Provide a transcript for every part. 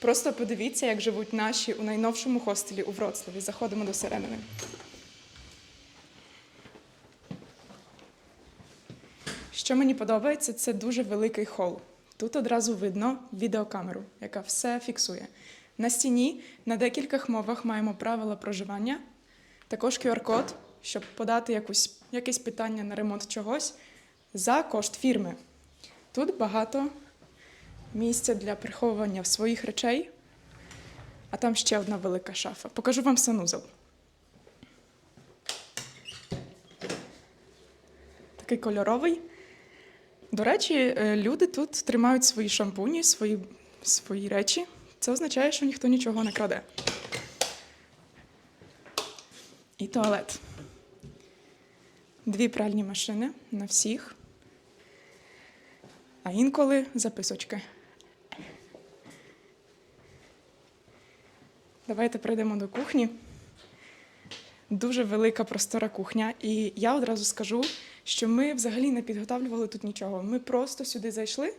Просто подивіться, як живуть наші у найновшому хостелі у Вроцлаві. Заходимо до середини. Що мені подобається, це дуже великий хол. Тут одразу видно відеокамеру, яка все фіксує. На стіні на декількох мовах маємо правила проживання, також QR-код, щоб подати якусь, якесь питання на ремонт чогось за кошт фірми. Тут багато місця для приховування своїх речей, а там ще одна велика шафа. Покажу вам санузел. Такий кольоровий. До речі, е, люди тут тримають свої шампуні, свої, свої речі. Це означає, що ніхто нічого не краде. І туалет. Дві пральні машини на всіх. А інколи записочки. Давайте прийдемо до кухні. Дуже велика простора кухня, і я одразу скажу, що ми взагалі не підготовлювали тут нічого. Ми просто сюди зайшли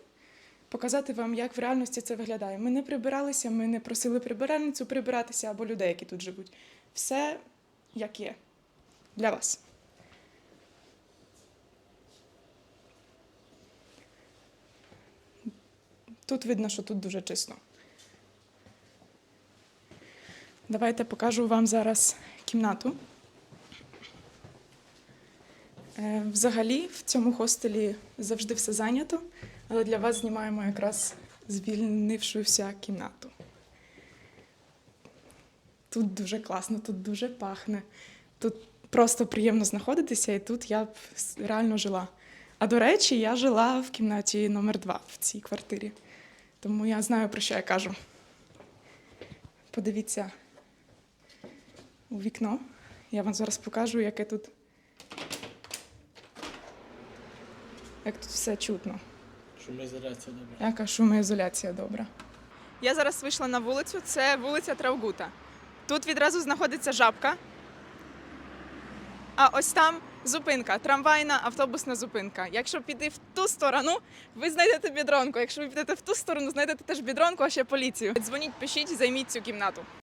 показати вам, як в реальності це виглядає. Ми не прибиралися, ми не просили прибиральницю прибиратися або людей, які тут живуть. Все як є для вас. Тут видно, що тут дуже чисто. Давайте покажу вам зараз кімнату. Е, Взагалі в цьому хостелі завжди все зайнято, але для вас знімаємо якраз звільнившуся кімнату. Тут дуже класно, тут дуже пахне. Тут просто приємно знаходитися, і тут я б реально жила. А до речі, я жила в кімнаті номер 2 в цій квартирі. Тому я знаю, про що я кажу. Подивіться у вікно. Я вам зараз покажу, яке тут. Як тут все чутно. Шумоізоляція добре. Яка шумоізоляція добра. Я зараз вийшла на вулицю, це вулиця Травгута. Тут відразу знаходиться жабка. А ось там зупинка, трамвайна автобусна зупинка. Якщо піти в ту сторону, ви знайдете бідронку. Якщо ви підете в ту сторону, знайдете теж бідронку, а ще поліцію. Дзвоніть, пишіть, займіть цю кімнату.